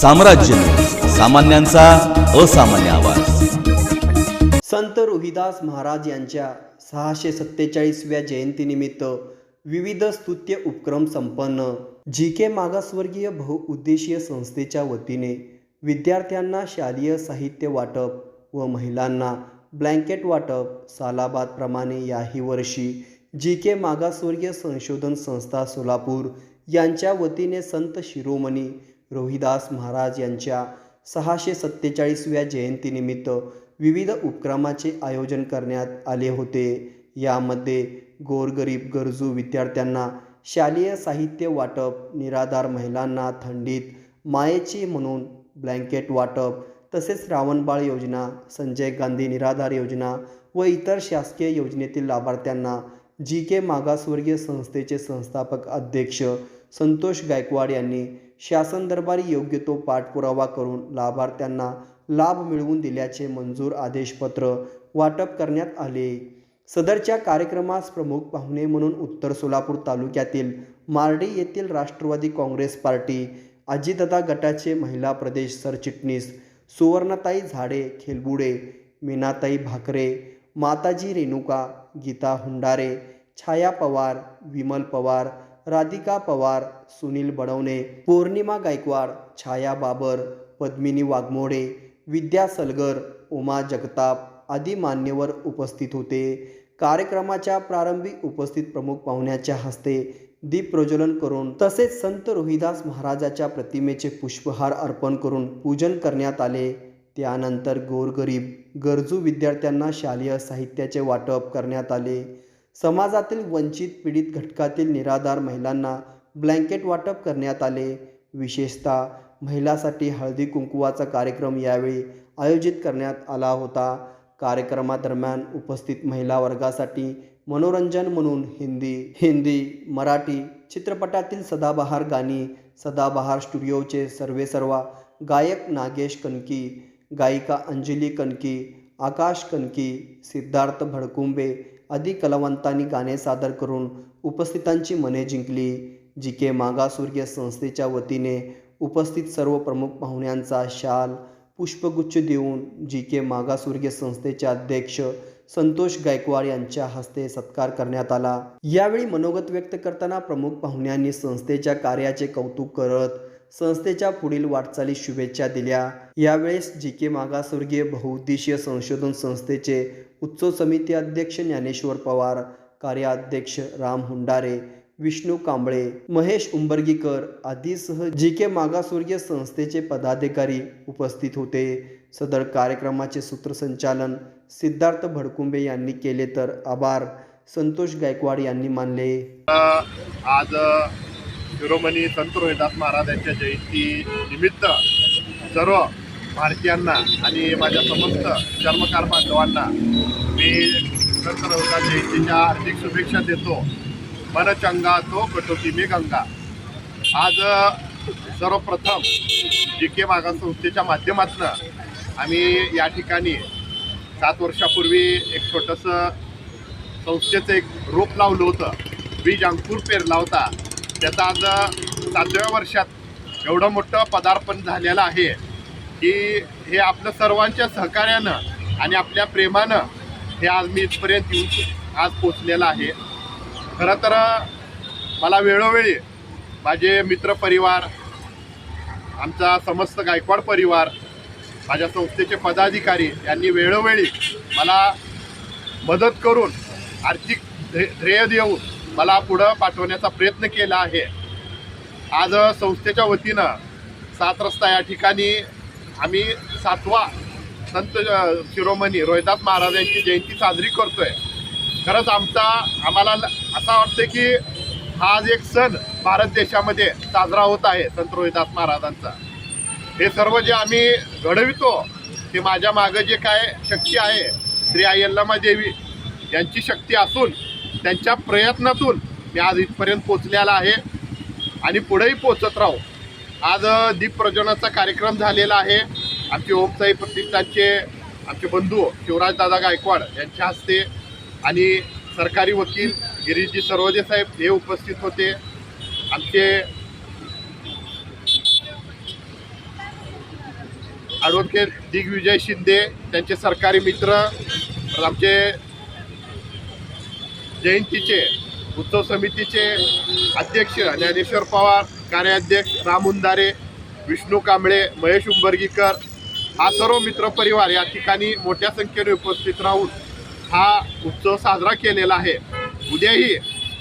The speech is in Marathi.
साम्राज्य. सामान्यांचा असामान्य आवाज. संत रोहिदास महाराज यांच्या सहाशे सत्तेचाळीसव्या जयंतीनिमित्त विविध स्तुत्य उपक्रम संपन्न जी के मागासवर्गीय बहुउद्देशीय संस्थेच्या वतीने विद्यार्थ्यांना शालेय साहित्य वाटप व महिलांना ब्लँकेट वाटप सालाबादप्रमाणे याही वर्षी जी के मागासवर्गीय संशोधन संस्था सोलापूर यांच्या वतीने संत शिरोमणी रोहिदास महाराज यांच्या सहाशे सत्तेचाळीसव्या जयंतीनिमित्त विविध उपक्रमाचे आयोजन करण्यात आले होते. यामध्ये गोरगरीब गरजू विद्यार्थ्यांना शालेय साहित्य वाटप निराधार महिलांना थंडीत मायेची म्हणून ब्लँकेट वाटप तसेच रावणबाळ योजना संजय गांधी निराधार योजना व इतर शासकीय योजनेतील लाभार्थ्यांना जी के मागासवर्गीय संस्थेचे संस्थापक अध्यक्ष संतोष गायकवाड यांनी शासन दरबारी योग्य तो पाठपुरावा करून लाभार्थ्यांना लाभ मिळवून दिल्याचे मंजूर आदेशपत्र वाटप करण्यात आले. सदरच्या कार्यक्रमास प्रमुख पाहुणे म्हणून उत्तर सोलापूर तालुक्यातील मार्डी येथील राष्ट्रवादी काँग्रेस पार्टी अजितदा गटाचे महिला प्रदेश सरचिटणीस सुवर्णताई झाडे खेलबुडे मीनाताई भाकरे माताजी रेणुका गीता हुंडारे छाया पवार विमल पवार राधिका पवार सुनील बडवणे पौर्णिमा गायकवाड छाया बाबर पद्मिनी वाघमोडे विद्या सलगर उमा जगताप आदी मान्यवर उपस्थित होते. कार्यक्रमाच्या प्रारंभी उपस्थित प्रमुख पाहुण्याच्या हस्ते दीप प्रज्वलन करून तसेच संत रोहिदास महाराजाच्या प्रतिमेचे पुष्पहार अर्पण करून पूजन करण्यात आले. त्यानंतर गोरगरीब गरजू विद्यार्थ्यांना शालेय साहित्याचे वाटप करण्यात आले. समाजातील वंचित पीडित घटकातील निराधार महिलांना ब्लँकेट वाटप करण्यात आले. विशेषतः महिलासाठी हळदी कुंकुवाचा कार्यक्रम यावेळी आयोजित करण्यात आला होता. कार्यक्रमादरम्यान उपस्थित महिला वर्गासाठी मनोरंजन म्हणून हिंदी हिंदी मराठी चित्रपटातील सदाबहार गाणी सदाबहार स्टुडिओचे सर्वेसर्वा गायक नागेश कणकी गायिका अंजली कणकी आकाश कणकी सिद्धार्थ भडकुंबे आदी कलावंतांनी गाणे सादर करून उपस्थितांची मने जिंकली जी के मागासवर्गीय संस्थेच्या वतीने उपस्थित सर्व प्रमुख पाहुण्यांचा शाल पुष्पगुच्छ देऊन जी के मागासवर्गीय संस्थेचे अध्यक्ष संतोष गायकवाड यांच्या हस्ते सत्कार करण्यात आला. यावेळी मनोगत व्यक्त करताना प्रमुख पाहुण्यांनी संस्थेच्या कार्याचे कौतुक करत संस्थेच्या पुढील वाटचाली शुभेच्छा दिल्या. यावेळेस जी के मागासवर्गीय बहुउद्देशीय संशोधन संस्थेचे उत्सव समिती अध्यक्ष ज्ञानेश्वर पवार कार्याध्यक्ष राम हुंडारे विष्णू कांबळे महेश उंबर्गीकर आदीसह जी के मागासवर्गीय संस्थेचे पदाधिकारी उपस्थित होते. सदर कार्यक्रमाचे सूत्रसंचालन सिद्धार्थ भडकुंबे यांनी केले तर आभार. संतोष गायकवाड यांनी मानले. आज शिरोमणी संत रोहिदास महाराज यांच्या जयंती निमित्त सर्व भारतीयांना आणि माझ्या समस्त चर्मकार बांधवांना मी संत जयंतीच्या हार्दिक शुभेच्छा देतो. मन चंगा तो कटोती मी गंगा. आज सर्वप्रथम जी के मागान संस्थेच्या माध्यमातून आम्ही या ठिकाणी सात वर्षापूर्वी एक छोटंसं संस्थेचं एक रोप लावलं होतं. बीज अंकुर पेरला होता. त्याचा आज सातव्या वर्षात एवढं मोठं पदार्पण झालेलं आहे. की हे आपलं सर्वांच्या सहकार्यानं आणि आपल्या प्रेमानं हे आज मी इथपर्यंत येऊन आज पोचलेलं आहे. खरं तर मला वेळोवेळी माझे मित्रपरिवार आमचा समस्त गायकवाड परिवार माझ्या संस्थेचे पदाधिकारी यांनी वेळोवेळी मला मदत करून आर्थिक ध्येय देऊन मला पुढं पाठवण्याचा प्रयत्न केला आहे. आज संस्थेच्या वतीनं सात रस्ता या ठिकाणी आम्ही सातवा संत शिरोमणी रोहिदास महाराजांची जयंती साजरी करतोय. खरंच आमचा आम्हाला असं वाटतं की हा आज एक सण भारत देशामध्ये साजरा होत आहे संत रोहिदास महाराजांचा. हे सर्व जे आम्ही घडवितो ते माझ्या मागं जे काय शक्ती आहे श्री आई यल्लमा देवी यांची शक्ती असून त्यांच्या प्रयत्नातून मी आज इथपर्यंत पोचलेला आहे आणि पुढेही पोचत राहू. आज दीपप्रज्वलनाचा दीप प्रज्वलनाचा कार्यक्रम झालेला आहे. आमचे ओमसाई प्रतिष्ठानचे आमचे बंधू शिवराजदादा गायकवाड यांच्या हस्ते आणि सरकारी वकील गिरीशजी सरोजे साहेब हे उपस्थित होते. आमचे ॲडव्होकेट दिग्विजय शिंदे त्यांचे सरकारी मित्र आमचे जयंतीचे उत्सव समितीचे अध्यक्ष ज्ञानेश्वर पवार कार्याध्यक्ष राम उंदारे विष्णू कांबळे महेश उंबर्गीकर हा सर्व मित्रपरिवार या ठिकाणी मोठ्या संख्येने उपस्थित राहून हा उत्सव साजरा केलेला आहे. उद्याही